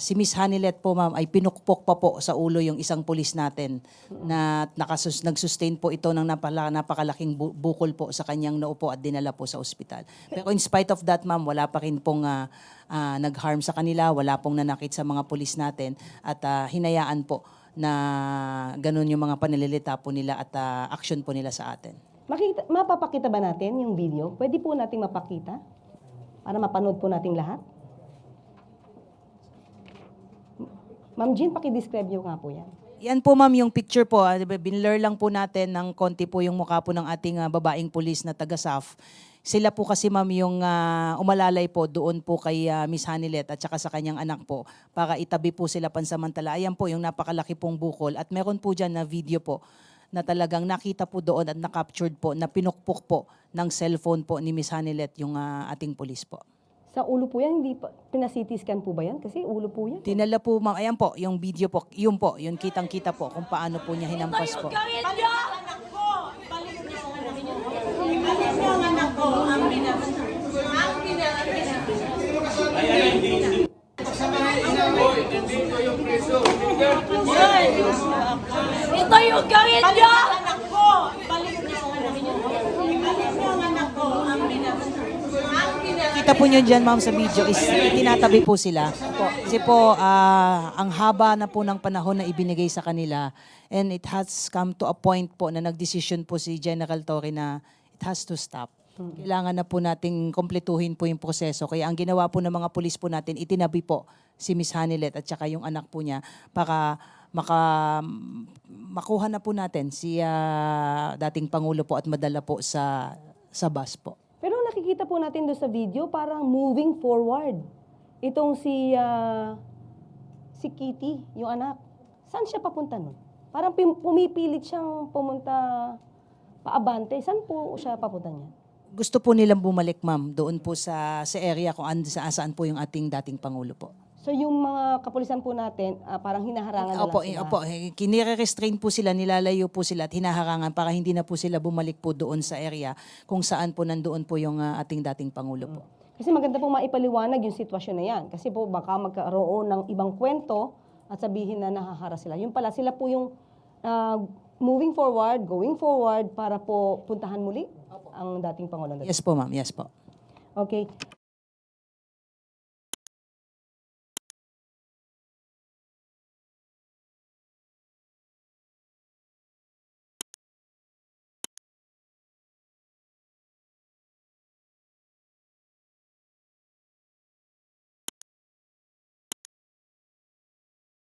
si Miss Hanilet po ma'am ay pinukpok pa po sa ulo yung isang pulis natin na nakasus nagsustain po ito ng napala, napakalaking bu- bukol po sa kanyang noo po at dinala po sa ospital. Pero in spite of that ma'am, wala pa rin pong ah, ah, nag-harm sa kanila, wala pong nanakit sa mga pulis natin at ah, hinayaan po na ganun yung mga panililita po nila at ah, action po nila sa atin. Makita, mapapakita ba natin yung video? Pwede po nating mapakita? Para mapanood po nating lahat? Ma'am Jean, pakidescribe nyo nga po yan. Yan po ma'am yung picture po, ah, binlur lang po natin ng konti po yung mukha po ng ating ah, babaeng pulis na taga SAF. Sila po kasi ma'am yung ah, umalalay po doon po kay ah, Miss Hanilet at saka sa kanyang anak po para itabi po sila pansamantala. Ayan po yung napakalaki pong bukol at meron po dyan na video po na talagang nakita po doon at na-captured po na pinukpok po ng cellphone po ni Miss Hanilet yung ah, ating pulis po. Sa ulo po yan, hindi pa, pinasiti scan po ba yan? Kasi ulo po yan. Dinala po ma'am, ayan po, yung video po, yun po, yun kitang-kita po kung paano po niya hinampas po. Ito yung gawin niyo! Kita po nyo dyan, ma'am, sa video is tinatabi po sila. Kasi po, ah, ang haba na po ng panahon na ibinigay sa kanila and it has come to a point po na nagdesisyon po si General Torre na it has to stop. Kailangan na po nating kompletuhin po yung proseso. Kaya ang ginawa po ng mga pulis po natin, itinabi po si Miss Hanilet at saka yung anak po niya para maka, makuha na po natin si ah, dating Pangulo po at madala po sa, sa bus po. Nakikita po natin doon sa video, parang moving forward. Itong si, ah, si Kitty, yung anak. Saan siya papunta nun? Parang pumipilit siyang pumunta paabante. Saan po siya papunta niya? gusto po nilang bumalik, ma'am, doon po sa sa area kung and, sa, saan po yung ating dating Pangulo po. So yung mga kapulisan po natin, ah, parang hinaharangan na Opo, lang eh, sila. opo, eh, kinire-restrain po sila, nilalayo po sila at hinaharangan para hindi na po sila bumalik po doon sa area kung saan po nandoon po yung ah, ating dating Pangulo po. Kasi maganda pong maipaliwanag yung sitwasyon na yan. Kasi po baka magkaroon ng ibang kwento at sabihin na nahahara sila. Yung pala, sila po yung ah, moving forward, going forward para po puntahan muli ang dating Pangulong. Yes po, ma'am. Yes po. Okay.